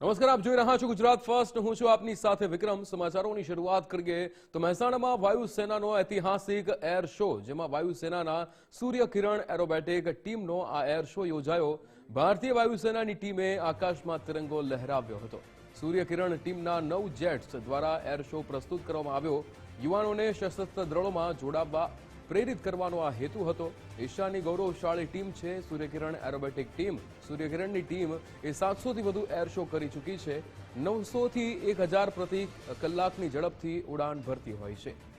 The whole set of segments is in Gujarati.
નમસ્કાર, આપ જોઈ રહ્યા છો ગુજરાત ફર્સ્ટ. હું છું આપની સાથે વિક્રમ. સમાચારોની શરૂઆત કરીએ તો મહેસાણામાં વાયુસેનાનો ઐતિહાસિક એર શો, જેમાં વાયુસેનાના સૂર્ય કિરણ એરોબેટિક ટીમનો આ એર શો યોજાયો. ભારતીય વાયુસેનાની ટીમે આકાશમાં તિરંગો લહેરાવ્યો હતો. સૂર્ય કિરણ ટીમના નવ જેટ્સ દ્વારા એર શો પ્રસ્તુત કરવામાં આવ્યો. યુવાનોને સશસ્ત્ર દળોમાં જોડાવવા પ્રેરિત કરવાનો આ હેતુ હતો. એશિયાની ગૌરવશાળી ટીમ છે. Suryakiran aerobatic team. સૂર્યકિરણની ટીમ એ સાતસોથી વધુ એર શો કરી ચૂકી છે. નવસોથી એક હજાર પ્રતિ કલાકની ઝડપથી ઉડાન ભરતી હોય છે.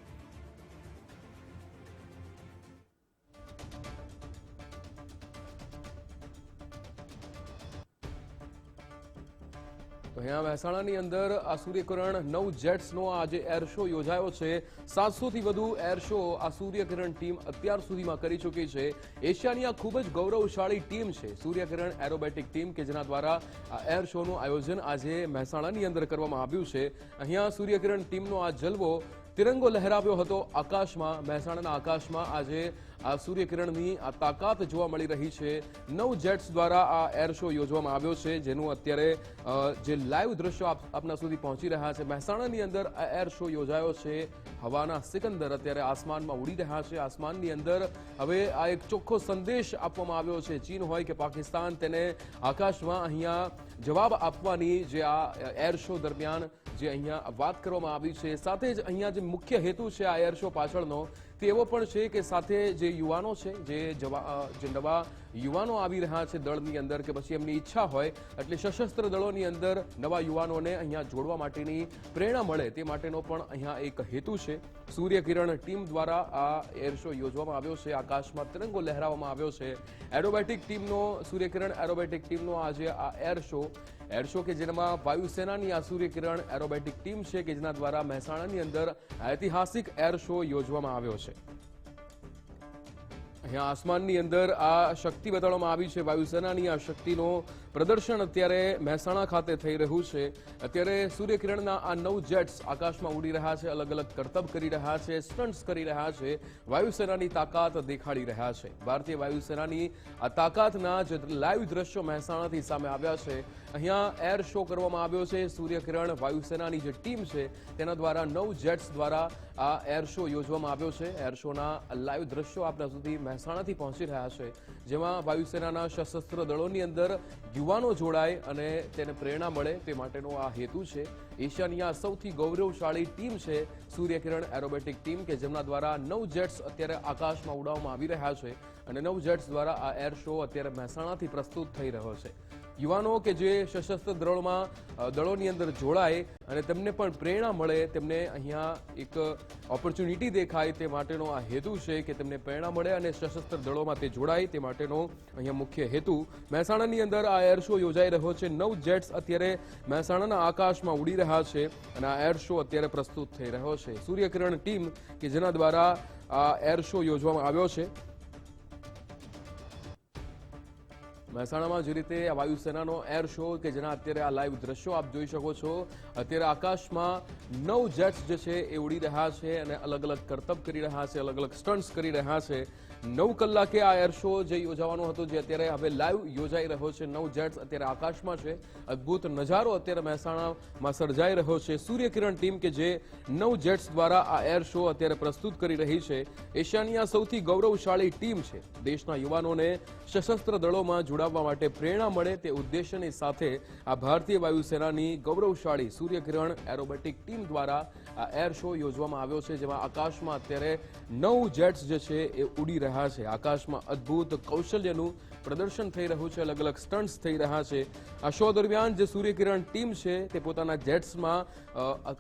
તો અહીંયા મહેસાણાની અંદર આ સૂર્યકિરણ નવ જેટ્સનો આજે એર શો યોજાયો છે. સાતસોથી વધુ એર શો આ સૂર્યકિરણ ટીમ અત્યાર સુધીમાં કરી ચૂકી છે. એશિયાની આ ખૂબ જ ગૌરવશાળી ટીમ છે. સૂર્યકિરણ એરોબેટિક ટીમ કે જેના દ્વારા આ એર શોનું આયોજન આજે મહેસાણાની અંદર કરવામાં આવ્યું છે. અહીંયા સૂર્યકિરણ ટીમનો આ જલવો તિરંગો લહેરાવ્યો હતો. આકાશમાં, મહેસાણાના આકાશમાં આજે આ સૂર્યકિરણની આ તાકાત જોવા મળી રહી છે. નવ જેટ્સ દ્વારા આ એર શો યોજવામાં આવ્યો છે, જેનું અત્યારે જે લાઈવ દ્રશ્યો આપના સુધી પહોંચી રહ્યા છે. મહેસાણાની અંદર આ એર શો યોજાયો છે. હવાના સિકંદર અત્યારે આસમાનમાં ઉડી રહ્યા છે. આસમાનની અંદર હવે આ એક ચોખ્ખો સંદેશ આપવામાં આવ્યો છે. ચીન હોય કે પાકિસ્તાન, તેને આકાશમાં અહીંયા જવાબ આપવાની જે આ એર શો દરમિયાન જે અહીંયા વાત કરવામાં આવી છે. સાથે જ અહીંયા જે મુખ્ય હેતુ છે આ એર શો પાછળનો તે એવો પણ છે કે સાથે જે યુવાનો છે જે જવા જે નવા યુવાનો આવી રહ્યા છે દળની અંદર કે પછી એમની ઈચ્છા હોય એટલે સશસ્ત્ર દળોની અંદર નવા યુવાનોને અહીંયા જોડવા માટેની પ્રેરણા મળે તે માટેનો પણ અહીંયા એક હેતુ છે. સૂર્યકિરણ ટીમ દ્વારા આ એર શો યોજવામાં આવ્યો છે. આકાશમાં તિરંગો લહેરાવવામાં આવ્યો છે. એરોબેટિક ટીમનો સૂર્યકિરણ એરોબેટિક ટીમનો આજે આ એર શો એર શો કે જેમાં વાયુસેનાની આ સૂર્યકિરણ એરોબેટિક ટીમ છે કે જેના દ્વારા મહેસાણાની અંદર ઐતિહાસિક એર શો યોજવામાં આવ્યો છે. અહીંયા આસમાનની અંદર આ શક્તિ બતાડવામાં આવી છે. વાયુસેનાની આ શક્તિનો પ્રદર્શન અત્યારે મહેસાણા ખાતે થઈ રહ્યું છે. અત્યારે સૂર્યકિરણના આ નવ જેટ્સ આકાશમાં ઉડી રહ્યા છે અલગ અલગ કરતબ કરી રહ્યા છે, સ્ટન્ટ્સ કરી રહ્યા છે, વાયુસેનાની તાકાત દેખાડી રહ્યા છે. ભારતીય વાયુસેનાની આ તાકાતના જે લાઈવ દ્રશ્યો મહેસાણાથી સામે આવ્યા છે. અહીંયા એર શો કરવામાં આવ્યો છે. સૂર્યકિરણ વાયુસેનાની જે ટીમ છે, તેના દ્વારા નવ જેટ્સ દ્વારા આ એર શો યોજવામાં આવ્યો છે. એર શોના લાઈવ દ્રશ્યો આપણા સુધી મહેસાણાથી પહોંચી રહ્યા છે, જેમાં વાયુસેનાના સશસ્ત્ર દળોની અંદર યુવાનો જોડાય અને તેને પ્રેરણા મળે તે માટેનો આ હેતુ છે. એશિયાની આ સૌથી ગૌરવશાળી ટીમ છે સૂર્યકિરણ એરોબેટિક ટીમ કે જેમના દ્વારા નવ જેટ્સ અત્યારે આકાશમાં ઉડાવવામાં આવી રહ્યા છે અને નવ જેટ્સ દ્વારા આ એર શો અત્યારે મહેસાણાથી પ્રસ્તુત થઈ રહ્યો છે. યુવાનો કે જે સશસ્ત્ર દળોમાં દળોની અંદર જોડાય અને તેમને પણ પ્રેરણા મળે, તેમને અહીંયા એક ઓપોર્ચ્યુનિટી દેખાય તે માટેનો આ હેતુ છે કે તેમને પ્રેરણા મળે અને સશસ્ત્ર દળોમાં તે જોડાય તે માટેનો અહીંયા મુખ્ય હેતુ. મહેસાણાની અંદર આ એર શો યોજાઈ રહ્યો છે. નવ જેટ્સ અત્યારે મહેસાણાના આકાશમાં ઉડી રહ્યા છે અને આ એર શો અત્યારે પ્રસ્તુત થઈ રહ્યો છે. સૂર્યકિરણ ટીમ કે જેના દ્વારા આ એર શો યોજવામાં આવ્યો છે. મહેસાણામાં જે રીતે વાયુસેનાનો એર શો કે જેના અત્યારે આ લાઈવ દ્રશ્યો આપ જોઈ શકો છો, અત્યારે આકાશમાં નવ જેટ્સ જે છે એ ઉડી રહ્યા છે અને અલગ અલગ કરતબ કરી રહ્યા છે અલગ અલગ સ્ટન્ટ્સ કરી રહ્યા છે. નવ કલાકે આ એર શો જે યોજાવાનો હતો, જે અત્યારે હવે લાઈવ યોજાઈ રહ્યો છે, નવ જેટ્સ અત્યારે આકાશમાં છે. અદ્ભુત નજારો અત્યારે મહેસાણામાં સર્જાઈ રહ્યો છે. સૂર્યકિરણ ટીમ કે જે નવ જેટ્સ દ્વારા આ એર શો અત્યારે પ્રસ્તુત કરી રહી છે, એશિયાની આ સૌથી ગૌરવશાળી ટીમ છે. દેશના યુવાનોને સશસ્ત્ર દળોમાં જોડાવવા માટે પ્રેરણા મળે તે ઉદ્દેશ્યની સાથે આ ભારતીય વાયુસેનાની ગૌરવશાળી સૂર્યકિરણ એરોબેટિક ટીમ દ્વારા એર શો યોજવામાં આવ્યો છે, જેમાં આકાશમાં અત્યારે નવ જેટ્સ જે છે એ ઉડી રહ્યા છે. આકાશમાં અદ્ભુત કૌશલ્યનું પ્રદર્શન થઈ રહ્યું છે, અલગ અલગ સ્ટન્ટ્સ થઈ રહ્યા છે. આ શો દરમિયાન જે સૂર્યકિરણ ટીમ છે, તે પોતાના જેટ્સમાં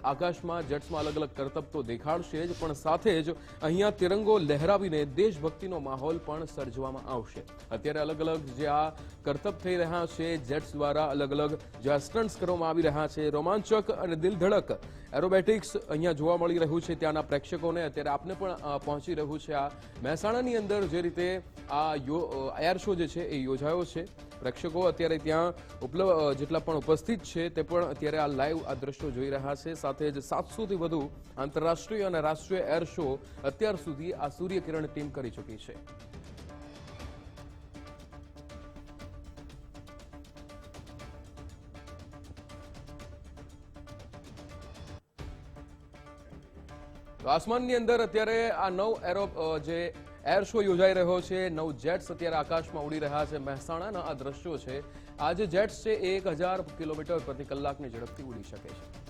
આકાશમાં જેટ્સમાં અલગ અલગ કરતબ તો દેખાડશે જ, પણ સાથે જ અહીંયા તિરંગો લહેરાવીને દેશભક્તિનો માહોલ પણ સર્જવામાં આવશે. અત્યારે અલગ અલગ જે આ કરતબ થઈ રહ્યા છે, જેટ્સ દ્વારા અલગ અલગ જે સ્ટન્ટ્સ કરવામાં આવી રહ્યા છે, રોમાંચક અને દિલધડક એરોબેટિક્સ અહીંયા જોવા મળી રહ્યું છે ત્યાંના પ્રેક્ષકોને. અત્યારે આપને પણ પહોંચી રહ્યું છે આ મહેસાણાની અંદર જે રીતે આ એર શો જે છે એ યોજાયો છે. પ્રેક્ષકો અત્યારે ત્યાં ઉપલબ્ધ જેટલા પણ ઉપસ્થિત છે તે પણ અત્યારે આ લાઈવ આ દ્રશ્યો જોઈ રહ્યા છે. સાથે જ સાતસોથી વધુ આંતરરાષ્ટ્રીય અને રાષ્ટ્રીય એર શો અત્યાર સુધી આ સૂર્યકિરણ ટીમ કરી ચૂકી છે. તો આસમાનની અંદર અત્યારે આ નવ એરો જે એર શો યોજાઈ રહ્યો છે, નવ જેટ્સ અત્યારે આકાશમાં ઉડી રહ્યા છે, મહેસાણાના આ દ્રશ્યો છે. આ જે જેટ્સ છે એક કિલોમીટર પ્રતિ કલાકની ઝડપથી ઉડી શકે છે.